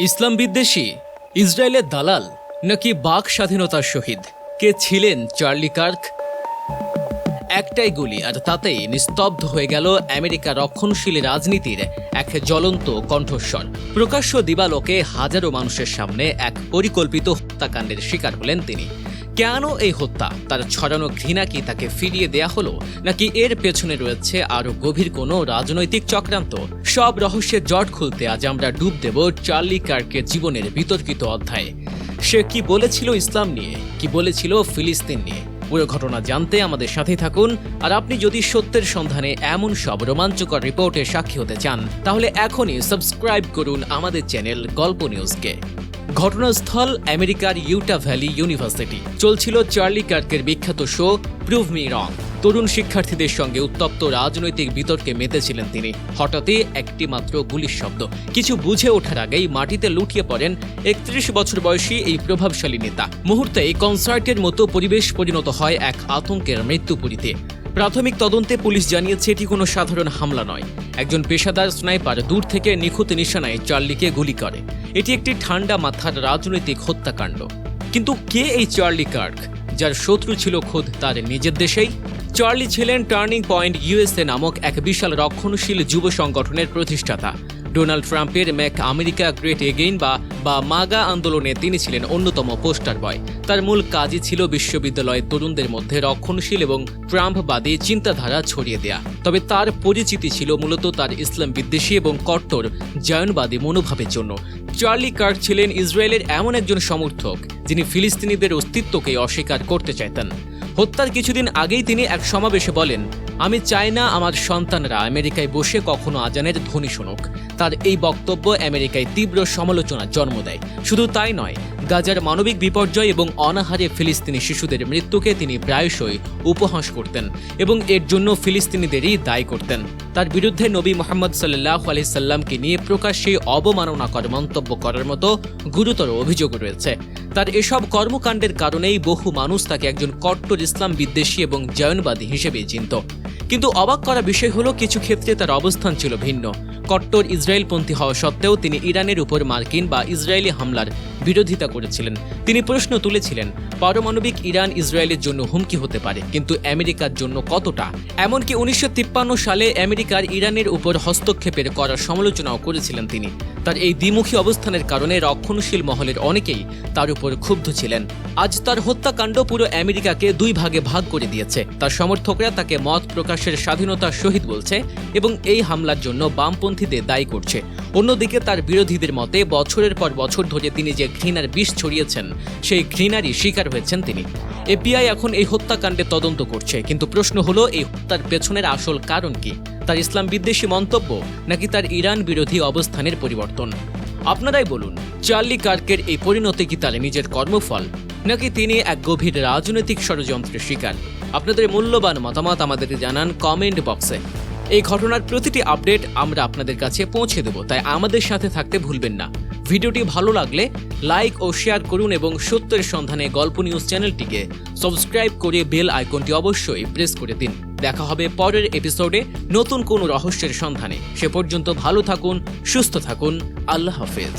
ইসলাম বিদ্বেষী, ইসরায়েলের দালাল নাকি বাক স্বাধীনতার শহীদ? কে ছিলেন চার্লি কার্ক? একটাই গুলি, আর তাতেই নিস্তব্ধ হয়ে গেল আমেরিকা রক্ষণশীল রাজনীতির এক জ্বলন্ত কণ্ঠস্বর। প্রকাশ্য দিবালোকে হাজারো মানুষের সামনে এক পরিকল্পিত হত্যাকাণ্ডের শিকার হলেন তিনি। কেন এই হত্যা? তার ছড়ানো ঘৃণা কি তাকে ফিরিয়ে দেয়া হলো? নাকি এর পেছনে রয়েছে আরও গভীর কোনো রাজনৈতিক চক্রান্ত? সব রহস্যের জট খুলতে আজ আমরা ডুব দেব চার্লি কার্কের জীবনের বিতর্কিত অধ্যায়ে। সে কি বলেছিল ইসলাম নিয়ে? কি বলেছিল ফিলিস্তিন নিয়ে? পুরো ঘটনা জানতে আমাদের সাথে থাকুন। আর আপনি যদি সত্যের সন্ধানে এমন সব রোমাঞ্চকর রিপোর্টে সাক্ষী হতে চান, তাহলে এখনই সাবস্ক্রাইব করুন আমাদের চ্যানেল গল্প নিউজকে। ঘটনাস্থল আমেরিকার ইউটা ভ্যালি ইউনিভার্সিটি। চলছিল চার্লি কার্কের বিখ্যাত শো প্রুভ মি রং তরুণ শিক্ষার্থীদের সঙ্গে উত্তপ্ত রাজনৈতিক বিতর্কে মেতেছিলেন তিনি। হঠাৎই একটি মাত্র গুলির শব্দ। কিছু বুঝে ওঠার আগেই মাটিতে লুটিয়ে পড়েন একত্রিশ বছর বয়সী এই প্রভাবশালী নেতা। মুহূর্তেই কনসার্টের মতো পরিবেশ পরিণত হয় এক আতঙ্কের মৃত্যুপুরীতে। প্রাথমিক তদন্তে পুলিশ জানিয়েছে, এটি কোনো সাধারণ হামলা নয়। একজন পেশাদার স্নাইপার দূর থেকে নিখুঁত নিশানায় চার্লিকে গুলি করে। এটি একটি ঠান্ডা মাথার রাজনৈতিক হত্যাকাণ্ড। কিন্তু কে এই চার্লি কার্ক, যার শত্রু ছিল খোদ তার নিজের দেশেই? চার্লি ছিলেন টার্নিং পয়েন্ট ইউএসএ নামক এক বিশাল রক্ষণশীল যুব সংগঠনের প্রতিষ্ঠাতা। ডোনাল্ড ট্রাম্পের ম্যাক আমেরিকা গ্রেট এগেইন বা বা মাগা আন্দোলনে তিনি ছিলেন অন্যতম পোস্টার বয়। তার মূল কাজই ছিল বিশ্ববিদ্যালয়ের তরুণদের মধ্যে রক্ষণশীল এবং ট্রাম্পবাদী চিন্তাধারা ছড়িয়ে দেয়া। তবে তার পরিচিতি ছিল মূলত তার ইসলাম বিদ্বেষী এবং কট্টর জায়নবাদী মনোভাবের জন্য। চার্লি কার্ক ছিলেন ইসরায়েলের এমন একজন সমর্থক, যিনি ফিলিস্তিনিদের অস্তিত্বকে অস্বীকার করতে চাইতেন। হত্যার কিছুদিন আগেই তিনি এক সমাবেশে বলেন, আমি চাই না আমার সন্তানরা আমেরিকায় বসে কখনো আজানের ধ্বনি শুনুক। তার এই বক্তব্য আমেরিকায় তীব্র সমালোচনার জন্ম দেয়। শুধু তাই নয়, গাজার মানবিক বিপর্যয় এবং অনাহারে ফিলিস্তিনি শিশুদের মৃত্যুকে তিনি প্রায়শই উপহাস করতেন এবং এর জন্য ফিলিস্তিনিদেরই দায়ী করতেন। তার বিরুদ্ধে নবী মোহাম্মদ সাল্লাহ আলাইসাল্লামকে নিয়ে প্রকাশ্যে অবমাননাকর মন্তব্য করার মতো গুরুতর অভিযোগ রয়েছে। তার এসব কর্মকাণ্ডের কারণেই বহু মানুষ তাকে একজন কট্টর ইসলাম বিদ্বেষী এবং জয়নবাদী হিসেবে চিনত। কিন্তু অবাক করা বিষয় হলো, কিছু ক্ষেত্রে তার অবস্থান ছিল ভিন্ন। কট্টর ইসরায়েলপন্থী হওয়া সত্ত্বেও তিনি ইরানের উপর মার্কিন বা ইসরায়েলি হামলার বিরোধিতা করেছিলেন। তিনি প্রশ্ন তুলেছিলেন, পারমাণবিক ইরান ইসরায়েলের জন্য হুমকি হতে পারে, কিন্তু আমেরিকার জন্য কতটা? এমনকি উনিশশো সালে আমেরিকার ইরানের উপর হস্তক্ষেপের করার সমালোচনাও করেছিলেন তিনি। তার এই দ্বিমুখী অবস্থানের কারণে রক্ষণশীল মহলের অনেকেই তার উপর ক্ষুব্ধ ছিলেন। আজ তার হত্যাকাণ্ড পুরো আমেরিকাকে দুই ভাগে ভাগ করে দিয়েছে। তার সমর্থকরা তাকে মত প্রকাশের স্বাধীনতার শহীদ বলছে এবং এই হামলার জন্য বামপন্থীদের দায়ী করছে। অন্যদিকে তার বিরোধীদের মতে বছরের পর বছর ধরে তিনি যে ঘৃণার বিষ ছড়িয়েছেন। সেই ঘৃণারই শিকার হয়েছেন তিনি। এফবিআই এখন এই হত্যাকাণ্ডে তদন্ত করছে, কিন্তু প্রশ্ন হলো, এই হত্যার পেছনের আসল কারণ কি? তার ইসলাম বিদ্বেষী মন্তব্য, নাকি তার ইরান বিরোধী অবস্থানের পরিবর্তন? আপনারাই বলুন, চার্লি কার্কের এই পরিণতি কি তার নিজের কর্মফল? নাকি তিনি এক গভীর রাজনৈতিক ষড়যন্ত্রের শিকার? আপনাদের মূল্যবান মতামত আমাদের জানান কমেন্ট বক্সে। এই ঘটনার প্রতিটি আপডেট আমরা আপনাদের কাছে পৌঁছে দেব, তাই আমাদের সাথে থাকতে ভুলবেন না। ভিডিওটি ভালো লাগলে লাইক ও শেয়ার করুন এবং সত্যের সন্ধানে গল্প নিউজ চ্যানেলটিকে সাবস্ক্রাইব করে বেল আইকনটি অবশ্যই প্রেস করে দিন। দেখা হবে পরের এপিসোডে নতুন কোনো রহস্যের সন্ধানে। সে পর্যন্ত ভালো থাকুন, সুস্থ থাকুন, আল্লাহ হাফেজ।